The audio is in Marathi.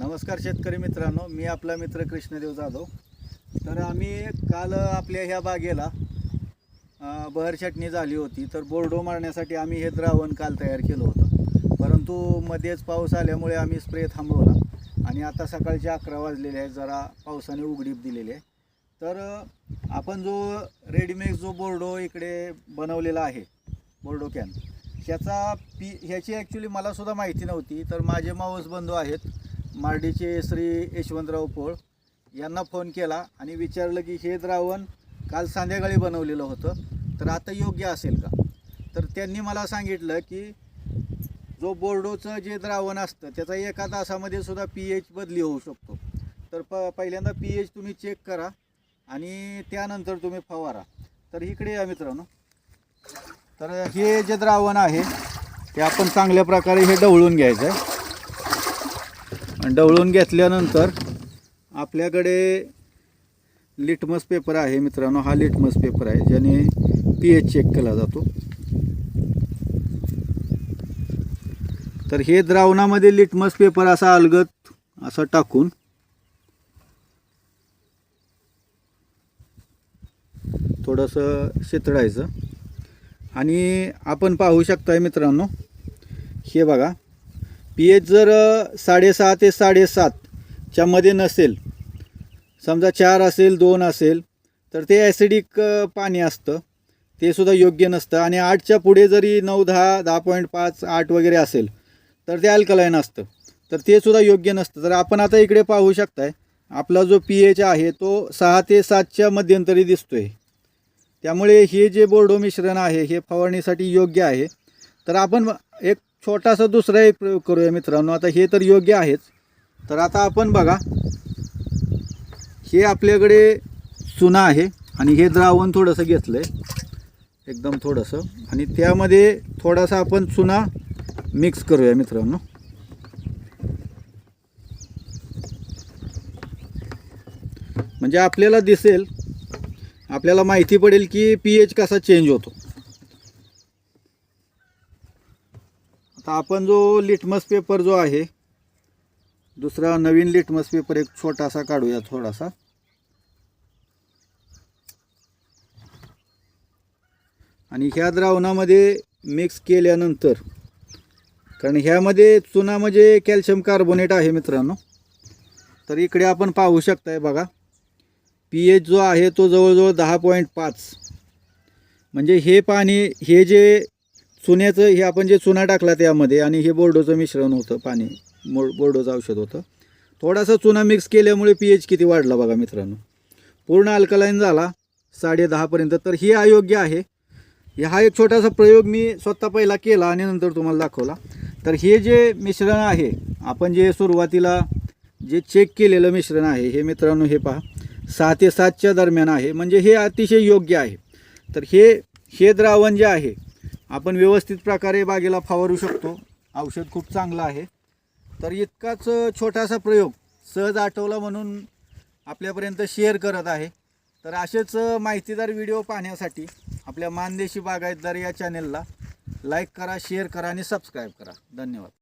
नमस्कार शेतकरी मित्रांनो मी आपला मित्र कृष्णदेव जाधव. तर आम्ही काल आपल्या ह्या बागेला बहर छटणी झाली होती. तर बोर्डो मारण्यासाठी आम्ही हे द्रावण काल तयार केलं होतं. परंतु मध्येच पाऊस आल्यामुळे आम्ही स्प्रे थांबवला. आणि आता सकाळचे अकरा वाजलेले आहेत जरा पावसाने उघडीप दिलेली आहे. तर आपण जो रेडीमेड जो बोर्डो इकडे बनवलेला आहे बोर्डो कॅन ह्याचा पी ह्याची ॲक्च्युली मलासुद्धा माहिती नव्हती. तर माझे मावस बंधू आहेत. मार्डीचे श्री यशवंतराव पोळ यांना फोन केला आणि विचारलं की हे द्रावण काल संध्याकाळी बनवलेलं होतं तर आता योग्य असेल का? तर त्यांनी मला सांगितलं की जो बोर्डोचं जे द्रावण असतं त्याचा एका तासामध्ये सुद्धा पी एच बदली होऊ शकतो. तर प पहिल्यांदा पी एच तुम्ही चेक करा आणि त्यानंतर तुम्ही फवारा. तर इकडे या मित्रांनो. तर हे जे द्रावण आहे ते आपण चांगल्या प्रकारे हे ढवळून घ्यायचं आहे डवळून घेतल्यानंतर आपल्याकडे लिटमस पेपर आहे मित्रांनो. हा लिटमस पेपर आहे ज्याने पी एच चेक केला जातो. तर हे द्रावणामध्ये लिटमस पेपर असा अलगत असं टाकून थोडंसं शितळायचं. आणि आपण पाहू शकताय मित्रांनो हे बघा. पी एच जर साडेसहा ते साडेसातच्या मध्ये नसेल समजा चार असेल दोन असेल तर ते ॲसिडिक पाणी असतं. ते सुद्धा योग्य नसतं. आणि आठच्या पुढे जरी नऊ दहा दहा पॉईंट पाच आठ वगैरे असेल तर ते अल्कलाईन असतं. तर ते सुद्धा योग्य नसतं. तर आपण आता इकडे पाहू शकताय आपला जो पी एच आहे तो सहा ते सातच्या मध्यंतरी दिसतोय. त्यामुळे हे जे बोर्डो मिश्रण आहे हे फवारणीसाठी योग्य आहे. तर आपण एक छोटासा दुसराही प्रयोग करूया मित्रांनो. आता हे तर योग्य आहेच. तर आता आपण बघा. हे आपल्याकडे चुना आहे आणि हे द्रावण थोडंसं घेतलं आहे एकदम थोडंसं. आणि त्यामध्ये थोडासा आपण चुना मिक्स करूया मित्रांनो. म्हणजे आपल्याला दिसेल आपल्याला माहिती पडेल की पी एच कसा चेंज होतो. तर आपण जो लिटमस पेपर जो आहे दुसरा नवीन लिटमस पेपर एक छोटासा काढूया थोडासा. आणि ह्या द्रावणामध्ये मिक्स केल्यानंतर कारण ह्यामध्ये चुना म्हणजे कॅल्शियम कार्बोनेट आहे मित्रांनो. तर इकडे आपण पाहू शकताय बघा पी एच जो आहे तो जवळजवळ दहा पॉईंट पाच. म्हणजे हे पाणी हे जे चुन्याचं हे आपण जे चुना टाकला त्यामध्ये आणि हे बोर्डोचं मिश्रण होतं पाणी मो बोर्डोचं औषध होतं. थोडासा चुना मिक्स केल्यामुळे पी एच किती वाढला बघा मित्रांनो. पूर्ण अल्कलाईन झाला साडे दहापर्यंत तर हे अयोग्य आहे. हा एक छोटासा प्रयोग मी स्वतः पहिला केला आणि नंतर तुम्हाला दाखवला. तर हे जे मिश्रण आहे आपण जे सुरुवातीला जे चेक केलेलं मिश्रण आहे हे मित्रांनो हे पहा. सहा ते सातच्या दरम्यान आहे. म्हणजे हे अतिशय योग्य आहे. तर हे हे द्रावण जे आहे आपण व्यवस्थित प्रकारे बागेला फवारू शकतो. औषध खूप चांगलं आहे. तर इतकाच छोटासा प्रयोग सहज आठवला म्हणून आपल्यापर्यंत शेअर करत आहे. तर असेच माहितीदार व्हिडिओ पाहण्यासाठी आपल्या मानदेशी बागायतदार या चॅनेलला लाईक करा शेअर करा आणि सबस्क्राईब करा. धन्यवाद.